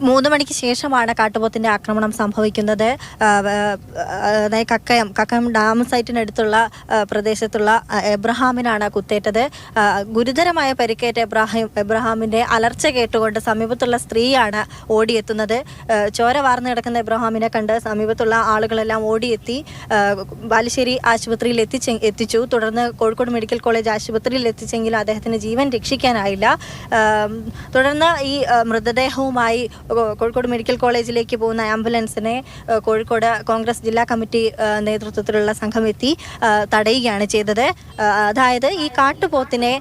മൂന്ന് മണിക്ക് ശേഷമാണ് കാട്ടുപോത്തിന്റെ ആക്രമണം സംഭവിക്കുന്നത്. അതായത് കക്കയം കക്കയം ഡാം സൈറ്റിനടുത്തുള്ള പ്രദേശത്തുള്ള എബ്രഹാമിനാണ് കുത്തേറ്റത്. ഗുരുതരമായ പരിക്കേറ്റ എബ്രാഹിം എബ്രഹാമിന്റെ അലർച്ച കേട്ടുകൊണ്ട് സമീപത്തുള്ള സ്ത്രീയാണ് ഓടിയെത്തുന്നത്. ചോര വാർന്നു കിടക്കുന്ന എബ്രഹാമിനെ കണ്ട് സമീപത്തുള്ള ആളുകളെല്ലാം ഓടിയെത്തി ബാലുശ്ശേരി ആശുപത്രിയിൽ എത്തിച്ചെ എത്തിച്ചു. തുടർന്ന് കോഴിക്കോട് മെഡിക്കൽ കോളേജ് ആശുപത്രിയിൽ എത്തിച്ചെങ്കിലും അദ്ദേഹത്തിന് ജീവൻ രക്ഷിക്കാനായില്ല. തുടർന്ന് ഈ മൃതദേഹവുമായി കോഴിക്കോട് മെഡിക്കൽ കോളേജിലേക്ക് പോകുന്ന ആംബുലൻസിനെ കോഴിക്കോട് കോൺഗ്രസ് ജില്ലാ കമ്മിറ്റി നേതൃത്വത്തിലുള്ള സംഘം എത്തി തടയുകയാണ് ചെയ്തത്. അതായത് ഈ കാട്ടുപോത്തിനെ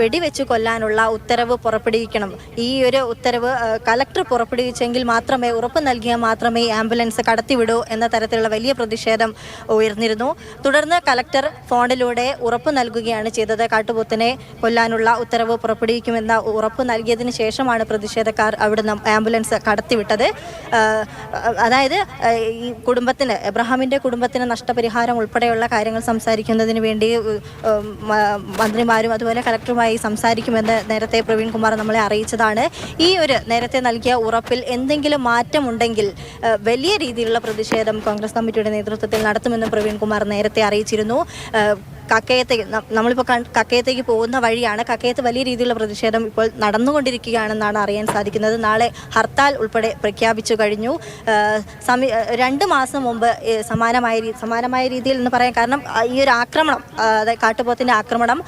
വെടിവെച്ച് കൊല്ലാനുള്ള ഉത്തരവ് പുറപ്പെടുവിക്കണം. ഈ ഒരു ഉത്തരവ് കലക്ടർ പുറപ്പെടുവിച്ചെങ്കിൽ മാത്രമേ ഉറപ്പ് നൽകിയാൽ മാത്രമേ ആംബുലൻസ് കടത്തിവിടൂ എന്ന തരത്തിലുള്ള വലിയ പ്രതിഷേധം ഉയർന്നിരുന്നു. തുടർന്ന് കലക്ടർ ഫോണിലൂടെ ഉറപ്പ് നൽകുകയാണ് ചെയ്തത്. കാട്ടുപോത്തിനെ കൊല്ലാനുള്ള ഉത്തരവ് പുറപ്പെടുവിക്കുമെന്ന ഉറപ്പ് നൽകിയതിന് ശേഷമാണ് പ്രതിഷേധക്കാർ അവിടുന്ന് ആംബുലൻസ് കടത്തിവിട്ടത്. അതായത് ഈ കുടുംബത്തിന് എബ്രഹാമിന്റെ കുടുംബത്തിന് നഷ്ടപരിഹാരം ഉൾപ്പെടെയുള്ള കാര്യങ്ങൾ സംസാരിക്കുന്നതിന് വേണ്ടി മന്ത്രിമാരും അതുപോലെ കലക്ടറുമായി സംസാരിക്കുമെന്ന് നേരത്തെ പ്രവീൺ കുമാർ നമ്മളെ അറിയിച്ചതാണ്. ഈ ഒരു നേരത്തെ നൽകിയ ഉറപ്പിൽ എന്തെങ്കിലും മാറ്റമുണ്ടെങ്കിൽ വലിയ രീതിയിലുള്ള പ്രതിഷേധം കോൺഗ്രസ് കമ്മിറ്റിയുടെ നേതൃത്വത്തിൽ നടത്തുമെന്നും പ്രവീൺ കുമാർ നേരത്തെ അറിയിച്ചിരുന്നു. കക്കയത്തേക്ക് നമ്മളിപ്പോൾ കക്കയത്തേക്ക് പോകുന്ന വഴിയാണ് കക്കയത്ത് വലിയ രീതിയിലുള്ള പ്രതിഷേധം ഇപ്പോൾ നടന്നുകൊണ്ടിരിക്കുകയാണെന്നാണ് അറിയാൻ സാധിക്കുന്നത്. നാളെ ഹർത്താൽ ഉൾപ്പെടെ പ്രഖ്യാപിച്ചു കഴിഞ്ഞു. സമി രണ്ട് മാസം മുമ്പ് സമാനമായ സമാനമായ രീതിയിൽ എന്ന് പറയാം കാരണം ഈ ഒരു ആക്രമണം അതായത് കാട്ടുപോത്തിന്റെ ആക്രമണം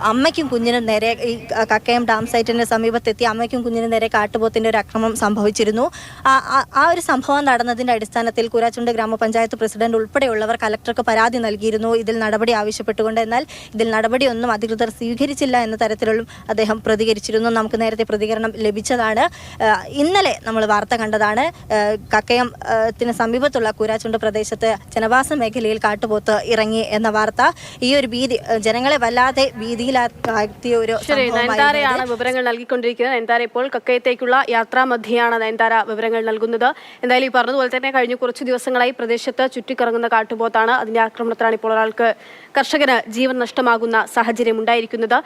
അമ്മയ്ക്കും കുഞ്ഞിനും നേരെ ഈ കക്കയം ഡാം സൈറ്റിന്റെ സമീപത്തെത്തി അമ്മയ്ക്കും കുഞ്ഞിനും നേരെ കാട്ടുപോത്തിന്റെ ഒരു ആക്രമണം സംഭവിച്ചിരുന്നു. ആ- ഒരു സംഭവം നടന്നതിന്റെ അടിസ്ഥാനത്തിൽ കൂരാച്ചുണ്ട് ഗ്രാമപഞ്ചായത്ത് പ്രസിഡന്റ് ഉൾപ്പെടെയുള്ളവർ കലക്ടർക്ക് പരാതി നൽകിയിരുന്നു. ഇതിൽ നടപടി ആവശ്യപ്പെട്ടുകൊണ്ട് എന്നാൽ ഇതിൽ നടപടിയൊന്നും അധികൃതർ സ്വീകരിച്ചില്ല എന്ന തരത്തിലുള്ള അദ്ദേഹം പ്രതികരിച്ചിരുന്നു. നമുക്ക് നേരത്തെ പ്രതികരണം ലഭിച്ചതാണ്. ഇന്നലെ നമ്മൾ വാർത്ത കണ്ടതാണ്. കക്കയത്തിന് കക്കയം ത്തിന് സമീപത്തുള്ള കൂരാച്ചുണ്ട് പ്രദേശത്ത് ജനവാസ മേഖലയിൽ കാട്ടുപോത്ത് ഇറങ്ങി എന്ന വാർത്ത. ഈ ഒരു ഭീതി ജനങ്ങളെ വല്ലാതെ ഭീതിയിലാക്കിയ ഒരു നയൻതാരയാണ് വിവരങ്ങൾ നൽകിക്കൊണ്ടിരിക്കുന്നത്. നയൻതാര ഇപ്പോൾ കക്കയത്തേക്കുള്ള യാത്രാ മധ്യയാണ് നയൻതാര വിവരങ്ങൾ നൽകുന്നത്. എന്തായാലും ഈ പറഞ്ഞതുപോലെ തന്നെ കഴിഞ്ഞ കുറച്ച് ദിവസങ്ങളായി പ്രദേശത്ത് ചുറ്റിക്കറങ്ങുന്ന കാട്ടുപോത്താണ്. അതിന്റെ ആക്രമണത്തിലാണ് ഇപ്പോൾ ഒരാൾക്ക് കർഷകന് ജീവൻ നഷ്ടമാകുന്ന സാഹചര്യം ഉണ്ടായിരിക്കുന്നത്